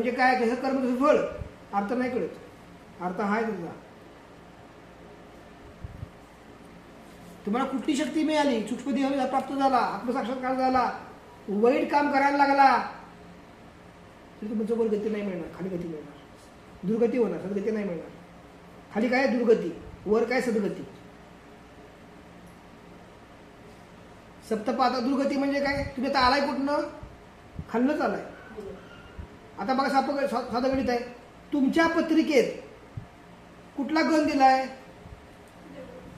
म्हणजे काय कसं कर्म तसं फळ. अर्थ नाही कळत. अर्थ हा आहे तुझा तुम्हाला कुठली शक्ती मिळाली? सूक्ष्मदेह प्राप्त झाला आत्मसाक्षात्कार झाला वाईट काम करायला लागला. तरी तुमचं वर गती नाही मिळणार खाली गती मिळणार. दुर्गती होणार सदगती नाही मिळणार. खाली काय आहे? दुर्गती. वर काय? सदगती. सप्तपादा दुर्गती म्हणजे काय? तुम्ही आता आलाय कुठनं? खाल्लंच आलाय. आता बघा साप साधं गणित आहे. तुमच्या पत्रिकेत कुठला गण दिलाय?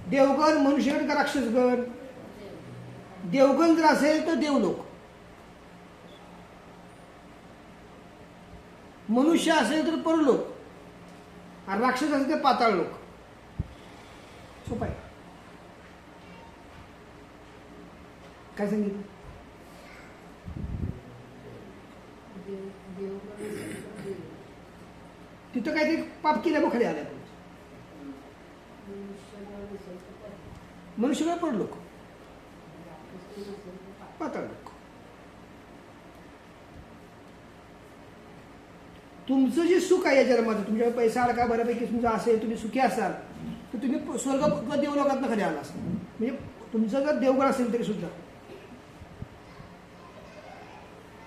देवगण मनुष्यगण का राक्षसगण? देवगण जर असेल तर देवलोक. मनुष्य असेल तर परलोक. आणि राक्षस असेल तर पाताळ लोक. सोपाय काय सांगितलं? तिथं काहीतरी पाप केल्या खाली आल्या मनुष्यगण परलोक पाताळ लोक. तुमचं जे सुख आहे या जन्माचं तुमच्याकडे पैसा आला बऱ्यापैकी तुमचं असेल तुम्ही सुखी असाल तर तुम्ही स्वर्ग किंवा देवलोकात खाली आला असाल. म्हणजे तुमचं जर देवघर असेल तरी सुद्धा.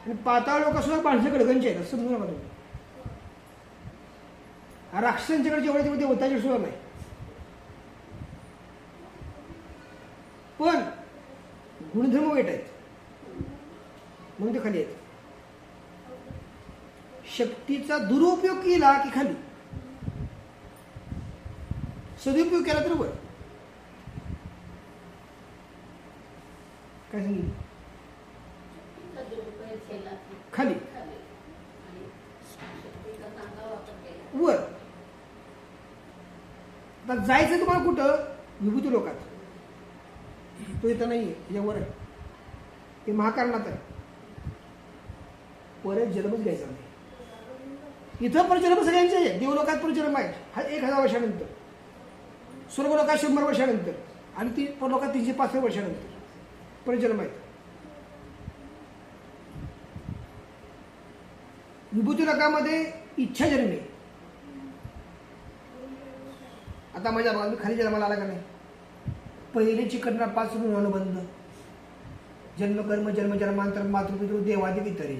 आणि पाताळ लोक सुद्धा माणसं गडगंचे आहेत असं म्हणून तुम्ही. राक्षसांच्याकडे जेवढे तेवढे देवताचे सुद्धा नाही. पण गुणधर्म वाईट आहेत. म्हणून ते खाली आहेत. शक्तीचा दुरुपयोग केला की खाली. सदुपयोग केला तर वर काय सांगितलं खाली वर आता जायचं तुम्हाला कुठं? विभूती लोकात. तो इथं नाहीये त्याच्यावर आहे. ते महाकारणात आहे. परत जन्मच घ्यायचा नाही. इथं परजन्म सगळ्यांचे आहे. देवलोकात परजन्म आहे. हा एक हजार वर्षानंतर. स्वर्गलोकात शंभर वर्षानंतर. आणि ती परलोकात तीनशे पाचशे वर्षानंतर. परजन्म आहेत विभूती लोकामध्ये इच्छा जन्मे. आता माझ्या बघा मी खाली जन्माला आला का नाही? पहिले चिकटणार पाच अनुबंध जन्मकर्म जन्म जन्मांतर मातृपितृ देवादी पितरी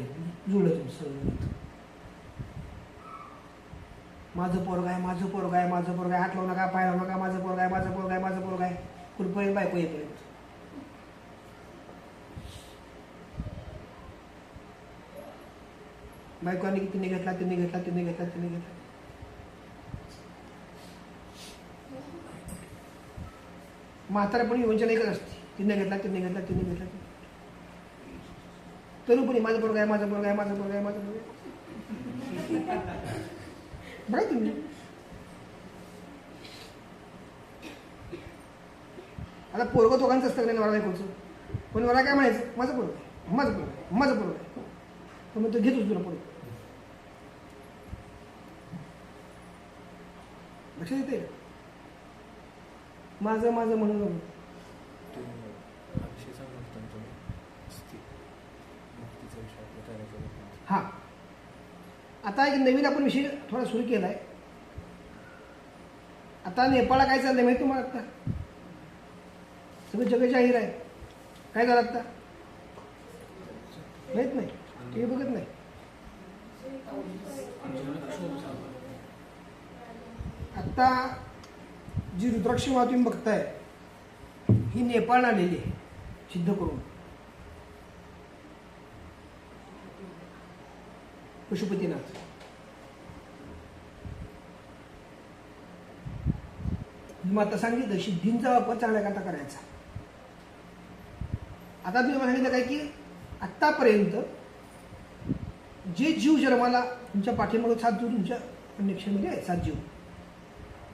जुळलं तुमचं माझं पोरग आहे माझं पोरग आहे माझं पोरग आहे. हात लावू नका पाय लावू नका. माझं पोरग आहे माझं पोरग आहे माझं पोरग आहे. कुठपर्यंत बायको येईपर्यंत. बायकोने किती घेतला तिने घेतला तिने घेतला तिने घेतला. म्हातारपणी योजना एकच असते. तिने घेतला तिने घेतला तिने घेतला. तरुपणी माझा पोरग आहे माझा पोरग आहे माझा पोरग आहे माझा बरोबर आहे. बघा तुम्ही आता पोरग दोघांचं असतं नाही मला कोणचं पण मला काय म्हणायचं? माझं पोरग माझं पोरग माझं पोरग आहे. तर मग तो घेतोच तुला पोरग लक्षात येते माझं माझं म्हणून नको. हा. आता एक नवीन आपण विषय थोडा सुरू केला आहे आता नेपाळला काय चाललंय माहिती तुम्हाला आता? सगळं जग जाहीर आहे. काय झालं आता? माहीत नाही. ते बघत नाही. आता जी रुद्राक्ष माळ तुम्ही बघताय ही नेपाळ आलेली आहे सिद्ध करून. पशुपतीनाथ. मी आता सांगितलं सिद्धींचा वापर चांगल्या करता करायचा. आता तुम्ही सांगितलं काय की आत्तापर्यंत जे जीव जन्माला तुमच्या पाठीमागे सात जीव तुमच्या कनेक्शनमध्ये आहेत सात जीव.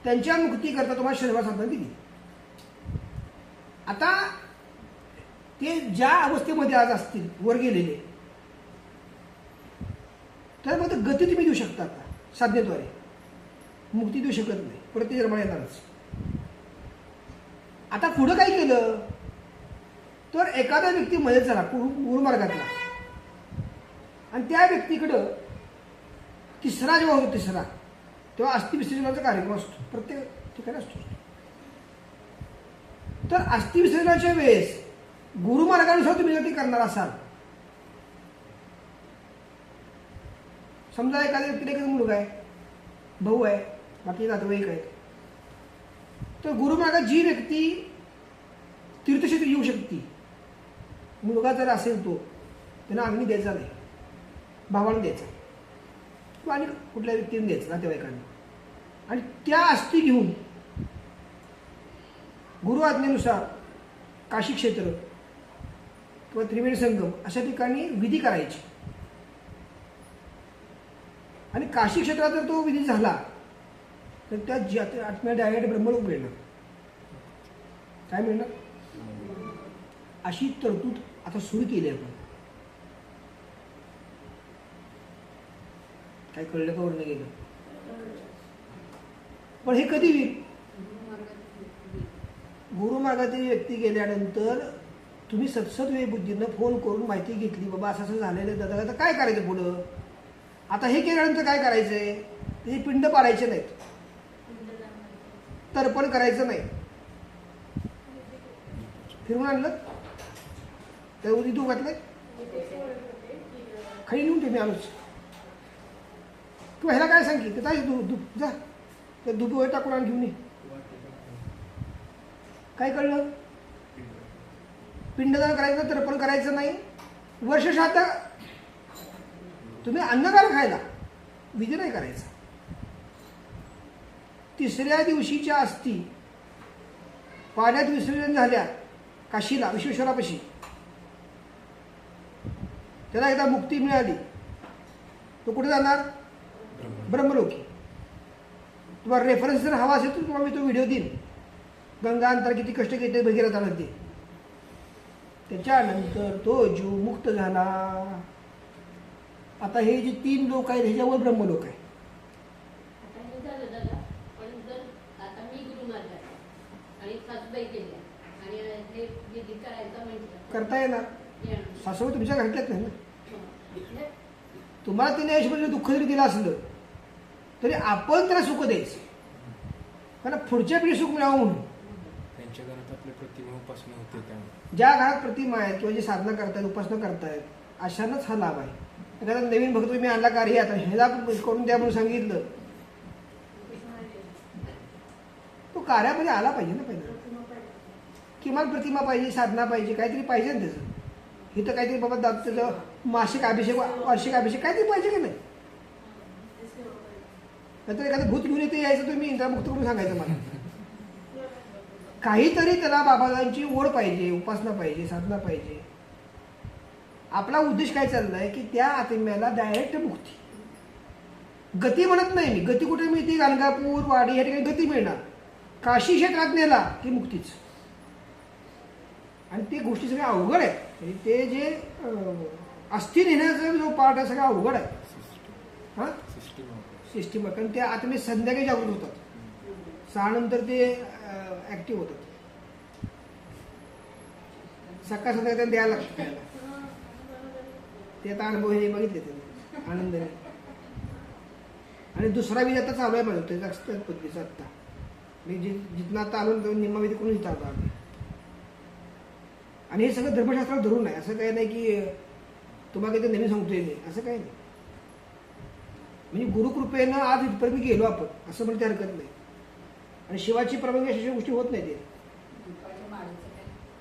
त्यांच्या मुक्तीकरता तुम्हाला शनिवार साधन दिली आता ते ज्या अवस्थेमध्ये आज असतील वर गेलेले तर मग गती तुम्ही देऊ शकता आता साधनेद्वारे. मुक्ती देऊ शकत नाही परत ते जन्माला येणारच. आता पुढं काय केलं? तर एखादा व्यक्ती मदत झाला गुरुमार्गातला आणि त्या व्यक्तीकडं तिसरा जेव्हा होतो तिसरा. तेव्हा अस्थि विसर्जनाचा कार्यक्रम असतो. प्रत्येक ठिकाणी असतो. तर अस्थि विसर्जनाच्या वेळेस गुरुमार्गानुसार तुम्ही जर ते करणार असाल. समजा एखाद्या व्यक्तीला एखादा मुलगा आहे भाऊ आहे बाकी नातेवाईक आहेत. तर गुरुमार्गात जी व्यक्ती तीर्थक्षेत्री येऊ शकते मुलगा जर असेल तो त्यांना अग्नी द्यायचा नाही भावाने द्यायचा किंवा आणि कुठल्या व्यक्तीने द्यायचं? नातेवाईकांना. आणि त्या अस्थी घेऊन गुरु आज्ञेनुसार काशी क्षेत्र किंवा त्रिवेणी संगम अशा ठिकाणी विधी करायची. आणि काशी क्षेत्रात जर तो विधी झाला तर त्या आत्म्या डायरेक्ट ब्रह्मलोक मिळणार. काय मिळणार? अशी तरतूद आता सुरू केली आहे आपण. काय कळलं का वर्ण गेलं? पण हे कधी होईल? गुरुमार्गातील व्यक्ती गेल्यानंतर तुम्ही सतसत बुद्धीनं फोन करून माहिती घेतली बाबा असं असं झालेलं आहे दादा आता काय करायचं पुढं? आता हे केल्यानंतर काय करायचंय? ते पिंड पाडायचे नाहीत. तर्पण करायचं नाही. फिरून आणलं? त्या उदी तू घातलंय खाली नेऊन ठेव मी तू ह्याला काय सांगितलं की दु दु जा. त्या दुबीवर टाकून आण घेऊन ये. काय कळलं? पिंडदान करायचं तर्पण करायचं नाही. वर्ष आता तुम्ही अन्नदान खायला. विधी नाही करायचा. तिसऱ्या दिवशीच्या अस्थी. पाण्यात विसर्जन झाल्या. काशीला विश्वेश्वरापाशी. त्याला एकदा मुक्ती मिळाली. तो कुठे जाणार? ब्रह्मलोकी. तुम्हाला रेफरन्स जर हवा असेल तर तुम्हाला मी तो व्हिडिओ देईन. गंगा अंतर किती कष्ट घेते भगीरथामध्ये त्याच्यानंतर तो जीव मुक्त झाला. आता हे जे तीन लोक आहेत ह्याच्यावर ब्रह्मलोक आहे. आता हे झालं दादा पण जर आता मी गुरुमार्ग आहे आणि सासूबाई केल्या आणि हे विधी करायचं म्हटलं करता येणार. सासूबाई तुमच्या घरातल्याच नाही ना? म्हणजे तुम्हाला तिने आयुष्यभर दुःख जरी दिलं असलं तरी आपण त्याला सुख द्यायचं. कारण पुढच्या पिढी सुख मिळावं म्हणून. त्यांच्या घरात आपल्या प्रतिमा उपासना होते त्यामुळे. ज्या घरात प्रतिमा आहेत किंवा जे साधना करतायत उपासना करतायत अशांनाच हा लाभ आहे. एखादा नवीन भक्त तुम्ही आणला कार्य आता ह्याला करून द्या म्हणून सांगितलं. तो कार्यामध्ये आला पाहिजे ना पहिला. किमान प्रतिमा पाहिजे साधना पाहिजे काहीतरी पाहिजे ना त्याचं. हे तर काहीतरी बाबा दात त्याचं मासिक अभिषेक वार्षिक अभिषेक काहीतरी पाहिजे की नाही? नंतर एखादं भूत घेऊन येते यायचं तुम्ही इंद्रामुक्त करून सांगायचं मला. काहीतरी त्याला बाबाजांची ओढ पाहिजे उपासना पाहिजे साधना पाहिजे. आपला उद्देश काय चाललाय की त्या आत्म्याला डायरेक्ट मुक्ती. गती म्हणत नाही मी. गती कुठे मिळते? गाणगापूर वाडी या ठिकाणी गती मिळणार. काशी क्षेत्रात नेला की मुक्तीच. आणि ते गोष्टी सगळ्या अवघड आहेत म्हणजे ते जे अस्थि नेण्याचा जो पार्ट आहे सगळा अवघड आहे. हां? सिस्टीम आहे. कारण ते मी संध्याकाळी जागृत होतात सहा नंतर ते ऍक्टिव्ह होतात. सकाळ संध्याकाळ त्यांना द्यायला लागतं. ते आता अनुभव हे बघितले त्यांनी आनंदाने आणि दुसरा विधी आता चालू आहे माझं. त्याचा असतं पद्धतीचा आत्ता. मी जि जिथनं आता आलो ना, निम्मा विधी कोणी इथं आलो आम्ही आणि हे सगळं धर्मशास्त्राला धरून आहे. असं काही नाही की तुम्हाला काही नवीन सांगतोय मी. असं काही नाही. म्हणजे गुरुकृपेनं आज इथपर्यंत गेलो आपण असं म्हणते हरकत नाही. आणि शिवाची परवानगी अशा गोष्टी होत नाही ते.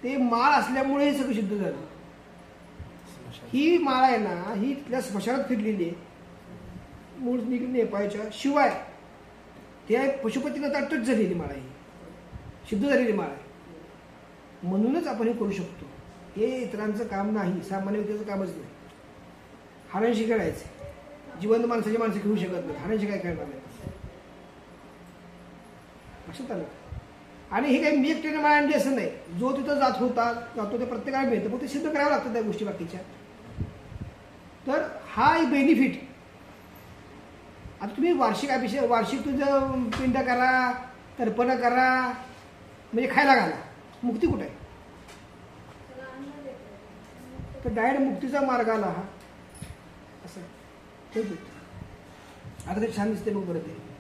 ते माळ असल्यामुळे हे सगळं सिद्ध झालं. ही माळ आहे ना ही तिथल्या स्मशानात फिरलेली आहे. मूळ निघ नेपाळच्या शिवाय ते पशुपतीनं तटच झालेली माळ आहे. ही. सिद्ध झालेली माळ आहे. म्हणूनच आपण हे करू शकतो. हे इतरांचं काम नाही सामान्य व्यक्तीचं कामच नाही. हाडांशी करायचं जिवंत माणसाची माणसं खेळू शकत नाही हाण्याची काय खेळणार नाही लक्षात आलं आणि हे काही मी एकट्याने मला आणली असं नाही. जो तिथं जात होता जातो ते प्रत्येकाला मिळतं. मग ते सिद्ध करावं लागतं त्या गोष्टी बाकीच्या तर हा एक बेनिफिट आता तुम्ही वार्षिक अभिषेक वार्षिक तुझं पिंड करा तर्पण करा म्हणजे खायला घाला. मुक्ती कुठे आहे? तर डायरेक्ट मुक्तीचा मार्ग आला हा. ठीक आहे आता ते छान दिसते मग बरं ते